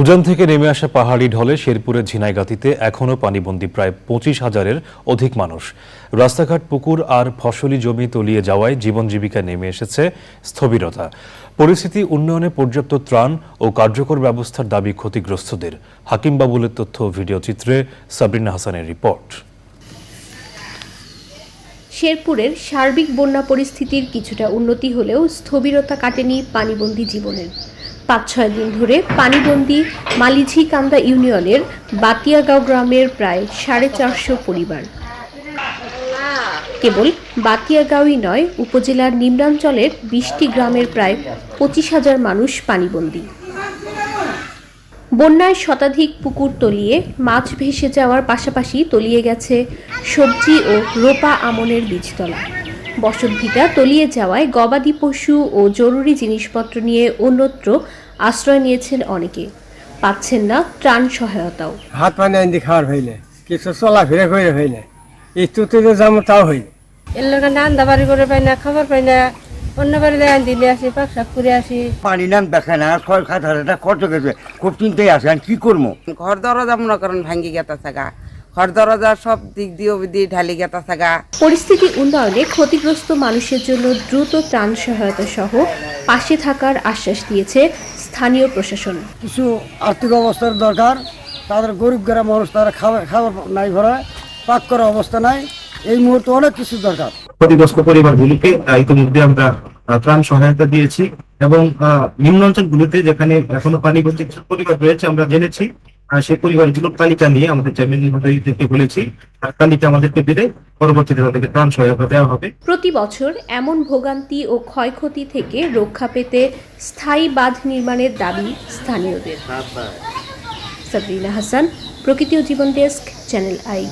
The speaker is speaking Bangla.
উজান থেকে নেমে আসা পাহাড়ি ঢলে শেরপুরের ঝিনাইগাতিতে এখনও পানিবন্দী প্রায় পঁচিশ হাজারের অধিক মানুষ। রাস্তাঘাট, পুকুর আর ফসলি জমি তলিয়ে যাওয়ায় জীবন জীবিকায় নেমে এসেছে স্থবিরতা। পরিস্থিতি, উন্নয়নে পর্যাপ্ত ত্রাণ ও কার্যকর ব্যবস্থার দাবি ক্ষতিগ্রস্তদের। হাকিম বাবুলের তথ্য ভিডিও চিত্রে সাবরিনা হাসানের রিপোর্ট। শেরপুরের সার্বিক বন্যা পরিস্থিতির কিছুটা উন্নতি হলেও স্থবিরতা কাটেনি পানিবন্দী জীবনের। পাঁচ ছয় দিন ধরে পানিবন্দী মালিঝিকান্দা ইউনিয়নের বাতিয়াগাঁও গ্রামের প্রায় সাড়ে চারশো পরিবার। কেবল বাতিয়াগাঁওই নয়, উপজেলার নিম্নাঞ্চলের বিশটি গ্রামের প্রায় পঁচিশ হাজার মানুষ পানিবন্দী। বন্যায় শতাধিক পুকুর তলিয়ে মাছ ভেসে যাওয়ার পাশাপাশি তলিয়ে গেছে সবজি ও রোপা আমনের বীজতলা। বসতভিটা তলিয়ে যাওয়ায় গবাদি পশু ও জরুরি জিনিসপত্র নিয়ে অন্যত্র আশ্রয় নিয়েছেন অনেকে। পাচ্ছেন না ত্রাণ সহায়তাও। হাত পানি আনি খাওয়ার হইলে কিছু চলাফেরা করে হইলে ইস্তুতে যে যাব তাও হইলে। এর লোক রান্না বাড়ি করে পাই না খাবার পাই না অন্য বাড়িতে আন দিলে আসি পাক শাক করে আসি। পানি নাম দেখে না ছয় সাত হাজার খরচ গেছে খুব চিন্তায় আছে আর কি করব? ঘর দরজা মনে করেন ভাঙ্গি গেতা থাকা ঘর দরজা সব দিক দিয়ে দিয়ে ঢালি গেতা থাকা। পরিস্থিতি উন্নয়নে ক্ষতিগ্রস্ত মানুষের জন্য দ্রুত ত্রাণ সহায়তা সহ পাশে থাকার আশ্বাস দিয়েছে স্থানীয় প্রশাসন। কিছু আর্থিক অবস্থার দরকার তাদের গরিব গ্রাম মানুষ তারা খাবার খাবার নাই ভরা পাক করার অবস্থা নাই এই মুহূর্তে অনেক কিছু দরকার। ক্ষতিগ্রস্ত পরিবারগুলিকে ইতিমধ্যে আমরা ত্রাণ সহায়তা দিয়েছি এবং নিম্ন অঞ্চলগুলিতে যেখানে এখনও পানিবন্দী কিছু পরিবার রয়েছে আমরা জেনেছি সেই পরিবারগুলোর তালিকা নিয়ে আমাদের মহোদয়কে বলেছি আর তালিকা আমাদেরকে দিলে পরবর্তীতে তাদেরকে ত্রাণ সহায়তা দেওয়া হবে। প্রতি বছর এমন ভোগান্তি ও ক্ষয়ক্ষতি থেকে রক্ষা পেতে স্থায়ী বাঁধ নির্মাণের দাবি স্থানীয়দের। সাবরিনা হাসান প্রকৃতি ও জীবন ডেস্ক চ্যানেল আই।